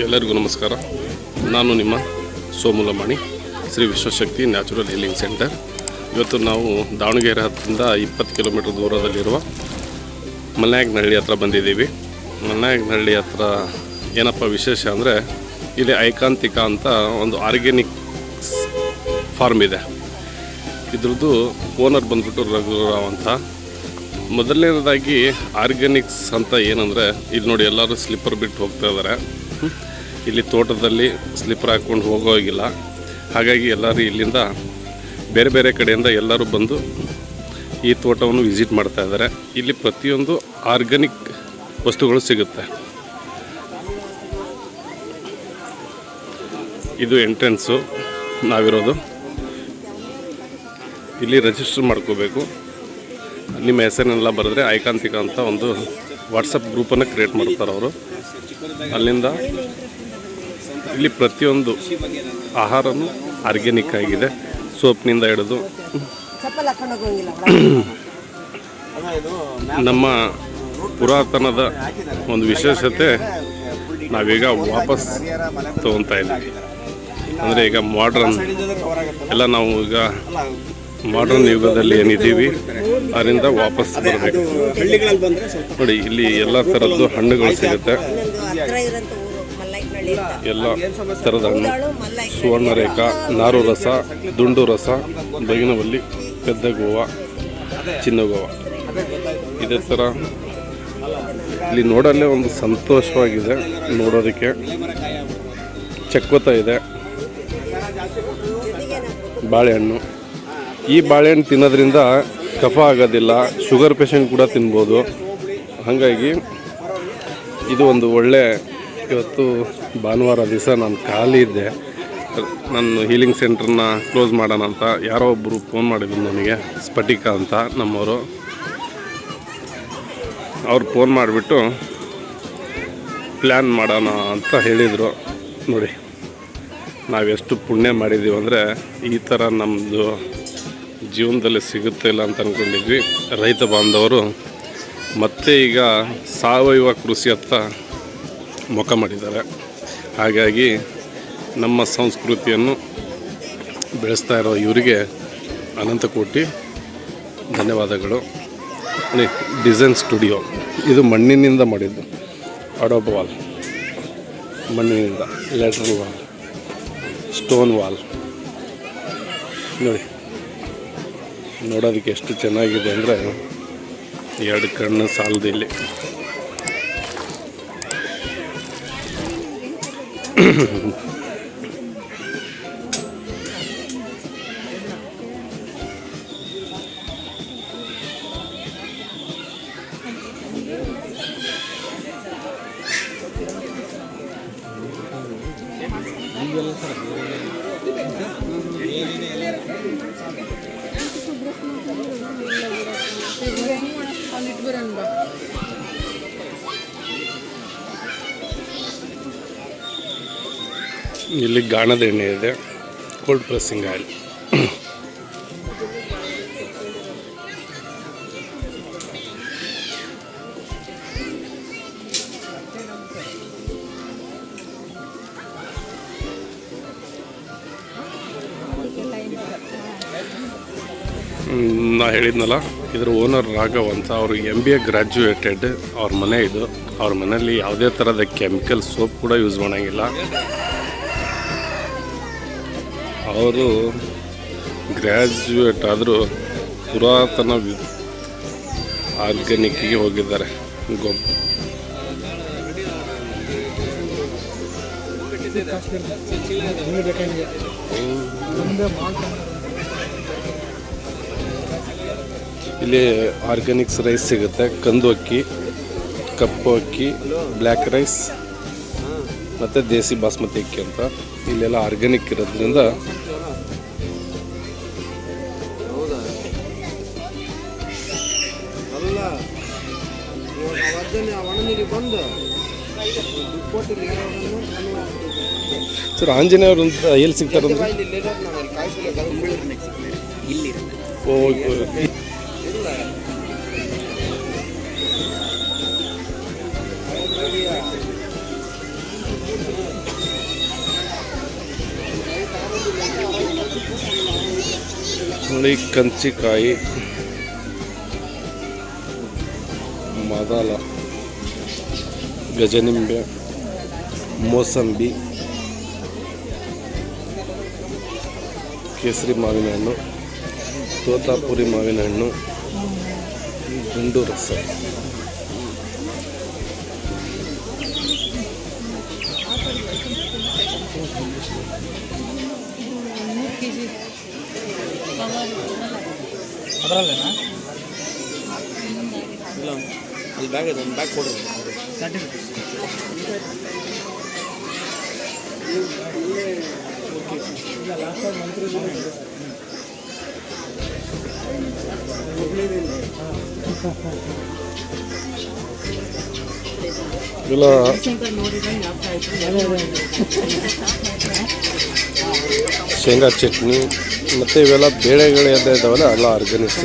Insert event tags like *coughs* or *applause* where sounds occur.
ಎಲ್ಲರಿಗೂ ನಮಸ್ಕಾರ. ನಾನು ನಿಮ್ಮ ಸೋಮುಲಮಣಿ Shri Vishwashakti natural healing centre. ಇವತ್ತು ನಾವು ದಾವಣಗೆರೆ ಹತ್ತಿಂದ ಇಪ್ಪತ್ತು ಕಿಲೋಮೀಟರ್ ದೂರದಲ್ಲಿರುವ ಮಲ್ನಾಯಕನಹಳ್ಳಿ ಹತ್ರ ಬಂದಿದ್ದೀವಿ. ಮಲ್ನಾಯಕನಹಳ್ಳಿ ಹತ್ರ ಏನಪ್ಪ ವಿಶೇಷ ಅಂದರೆ ಇಲ್ಲಿ ಐಕಾಂತಿಕ ಅಂತ ಒಂದು ಆರ್ಗ್ಯಾನಿಕ್ ಫಾರ್ಮ್ ಇದೆ. ಇದ್ರದ್ದು ಓನರ್ ಬಂದ್ಬಿಟ್ಟು ರಘುರಾವ್ ಅಂತ. ಮೊದಲನೇದಾಗಿ ಆರ್ಗ್ಯಾನಿಕ್ಸ್ ಅಂತ ಏನಂದರೆ, ಇಲ್ಲಿ ನೋಡಿ ಎಲ್ಲರೂ ಸ್ಲಿಪ್ಪರ್ ಬಿಟ್ಟು ಹೋಗ್ತಾ ಇದ್ದಾರೆ. ಇಲ್ಲಿ ತೋಟದಲ್ಲಿ ಸ್ಲಿಪ್ಪರ್ ಹಾಕ್ಕೊಂಡು ಹೋಗೋಗಿಲ್ಲ. ಹಾಗಾಗಿ ಎಲ್ಲರೂ ಇಲ್ಲಿಂದ ಬೇರೆ ಬೇರೆ ಕಡೆಯಿಂದ ಎಲ್ಲರೂ ಬಂದು ಈ ತೋಟವನ್ನು ವಿಸಿಟ್ ಮಾಡ್ತಾ ಇದ್ದಾರೆ. ಇಲ್ಲಿ ಪ್ರತಿಯೊಂದು ಆರ್ಗ್ಯಾನಿಕ್ ವಸ್ತುಗಳು ಸಿಗುತ್ತೆ. ಇದು ಎಂಟ್ರೆನ್ಸು ನಾವಿರೋದು. ಇಲ್ಲಿ ರಿಜಿಸ್ಟರ್ ಮಾಡ್ಕೋಬೇಕು. ನಿಮ್ಮ ಹೆಸರನ್ನೆಲ್ಲ ಬರೆದ್ರೆ ಐಕಾಂತಿಕ ಅಂತ ಒಂದು ವಾಟ್ಸಪ್ ಗ್ರೂಪನ್ನು ಕ್ರಿಯೇಟ್ ಮಾಡ್ತಾರೆ ಅವರು. ಅಲ್ಲಿಂದ ಇಲ್ಲಿ ಪ್ರತಿಯೊಂದು ಆಹಾರನೂ ಆರ್ಗ್ಯಾನಿಕ್ ಆಗಿದೆ. ಸೋಪ್ನಿಂದ ಹಿಡಿದು *coughs* ನಮ್ಮ ಪುರಾತನದ ಒಂದು ವಿಶೇಷತೆ ನಾವೀಗ ವಾಪಸ್ ತಗೊತಾ ಇದ್ದೀವಿ. ಅಂದರೆ ಈಗ ಮಾಡ್ರನ್ ಎಲ್ಲ ನಾವು ಈಗ ಮಾಡ್ರನ್ ಯುಗದಲ್ಲಿ ಏನಿದ್ದೀವಿ ಅದರಿಂದ ವಾಪಸ್ ಬರಬೇಕು. ನೋಡಿ ಇಲ್ಲಿ ಎಲ್ಲ ಥರದ್ದು ಹಣ್ಣುಗಳು ಸಿಗುತ್ತೆ. ಎಲ್ಲ ಥರದ ಹಣ್ಣು ಸುವರ್ಣರೇಖ ನಾರು ರಸ ದುಂಡು ರಸ ಬೈನವಲ್ಲಿ ಪೆದ್ದ ಗೋವಾ ಚಿನ್ನ ಗೋವಾ ಇದೇ ಥರ ಇಲ್ಲಿ ನೋಡಲ್ಲೇ ಒಂದು ಸಂತೋಷವಾಗಿದೆ ನೋಡೋದಕ್ಕೆ. ಚಕ್ಕೋತ ಇದೆ. ಬಾಳೆಹಣ್ಣು. ಈ ಬಾಳೆಹಣ್ಣು ತಿನ್ನೋದ್ರಿಂದ ಕಫ ಆಗೋದಿಲ್ಲ, ಶುಗರ್ ಪೇಷಂಟ್ ಕೂಡ ತಿನ್ಬೋದು. ಹಾಗಾಗಿ ಇದು ಒಂದು ಒಳ್ಳೆ ಇವತ್ತು ಭಾನುವಾರ ದಿವಸ ನಾನು ಖಾಲಿ ಇದ್ದೆ. ನಾನು ಹೀಲಿಂಗ್ ಸೆಂಟ್ರನ್ನ ಕ್ಲೋಸ್ ಮಾಡೋಣ ಅಂತ ಯಾರೋ ಒಬ್ಬರು ಫೋನ್ ಮಾಡಿದ್ರು ನನಗೆ, ಸ್ಫಟಿಕ ಅಂತ ನಮ್ಮವರು. ಅವ್ರು ಫೋನ್ ಮಾಡಿಬಿಟ್ಟು ಪ್ಲ್ಯಾನ್ ಮಾಡೋಣ ಅಂತ ಹೇಳಿದರು. ನೋಡಿ ನಾವೆಷ್ಟು ಪುಣ್ಯ ಮಾಡಿದ್ದೀವಿ ಅಂದರೆ ಈ ಥರ ನಮ್ಮದು ಜೀವನದಲ್ಲಿ ಸಿಗುತ್ತೆ ಇಲ್ಲ ಅಂತ ಅಂದ್ಕೊಂಡಿದ್ವಿ ರೈತ ಬಾಂಧವರು, ಮತ್ತೆ ಈಗ ಸಾವಯವ ಕೃಷಿಯತ್ತ ಮುಖ ಮಾಡಿದ್ದಾರೆ. ಹಾಗಾಗಿ ನಮ್ಮ ಸಂಸ್ಕೃತಿಯನ್ನು ಬೆಳೆಸ್ತಾ ಇರೋ ಇವರಿಗೆ ಅನಂತ ಕೋಟಿ ಧನ್ಯವಾದಗಳು. ಡಿಸೈನ್ ಸ್ಟುಡಿಯೋ ಇದು ಮಣ್ಣಿನಿಂದ ಮಾಡಿದ್ದು. ಅಡೋಬ್ ವಾಲ್ ಮಣ್ಣಿನಿಂದ ಲೆಟರ್ ವಾಲ್ ಸ್ಟೋನ್ ವಾಲ್ ನೋಡಿ, ನೋಡೋದಕ್ಕೆ ಎಷ್ಟು ಚೆನ್ನಾಗಿದೆ ಅಂದರೆ ಎರಡು ಕಣ್ಣು ಸಾಲದು ಇಲ್ಲಿ ಇಲ್ಲಿ ಗಾಣದ ಎಣ್ಣೆ ಇದೆ ಕೋಲ್ಡ್ ಪ್ರೆಸ್ಸಿಂಗ್ ಆಯಿಲ್ ನಾ ಹೇಳಿದ್ನಲ್ಲ, ಇದ್ರ ಓನರ್ ರಾಘವ್ ಅಂತ, ಅವರು ಎಂ ಬಿ ಎ ಗ್ರ್ಯಾಜುಯೇಟೆಡ್ ಅವ್ರ ಮನೆ ಇದು. ಅವ್ರ ಮನೆಯಲ್ಲಿ ಯಾವುದೇ ಥರದ ಕೆಮಿಕಲ್ ಸೋಪ್ ಕೂಡ ಯೂಸ್ ಮಾಡೋಂಗಿಲ್ಲ. ಅವರು ಗ್ರ್ಯಾಜುಯೇಟ್ ಆದರೂ ಪುರಾತನ ಆರ್ಗ್ಯಾನಿಕ್ಗೆ ಹೋಗಿದ್ದಾರೆ. ಗೊಬ್ಬ ಇಲ್ಲಿ ಆರ್ಗ್ಯಾನಿಕ್ಸ್ ರೈಸ್ ಸಿಗುತ್ತೆ. ಕಂದು ಅಕ್ಕಿ, ಕಪ್ಪು ಅಕ್ಕಿ ಬ್ಲ್ಯಾಕ್ ರೈಸ್ ಮತ್ತು ದೇಸಿ ಬಾಸ್ಮತಿ ಅಕ್ಕಿ ಅಂತ ಇಲ್ಲೆಲ್ಲ ಆರ್ಗ್ಯಾನಿಕ್ ಇರೋದ್ರಿಂದ ಸರ್ ಆಂಜನೇಯವ್ರ ಎಲ್ಲಿ ಸಿಗ್ತಾರೆ ಆ ಹುಳಿ ಕಂಚಿಕಾಯಿ ಮದಾಲ ಗಜನಿಂಬೆ ಮೋಸಂಬಿ ಕೇಸರಿ ಮಾವಿನ ಹಣ್ಣು ತೋತಾಪುರಿ ಮಾವಿನ ಹಣ್ಣು ಗುಂಡು ರಸ. ಅದರಲ್ಲೇನಾ? ಇಲ್ಲ ಅಲ್ಲಿ ಬ್ಯಾಗ್ ಇದೆ ಒಂದು ಬ್ಯಾಗ್ ಕೊಡ್ರಿ. ಇವೆಲ್ಲ *laughs* ಶೇಂಗಾ ಚಟ್ನಿ ಮತ್ತು ಇವೆಲ್ಲ ಬೇಳೆಗಳು ಎಲ್ಲ ಇದಾವಲ್ಲ ಎಲ್ಲ ಆರ್ಗನೈಸ್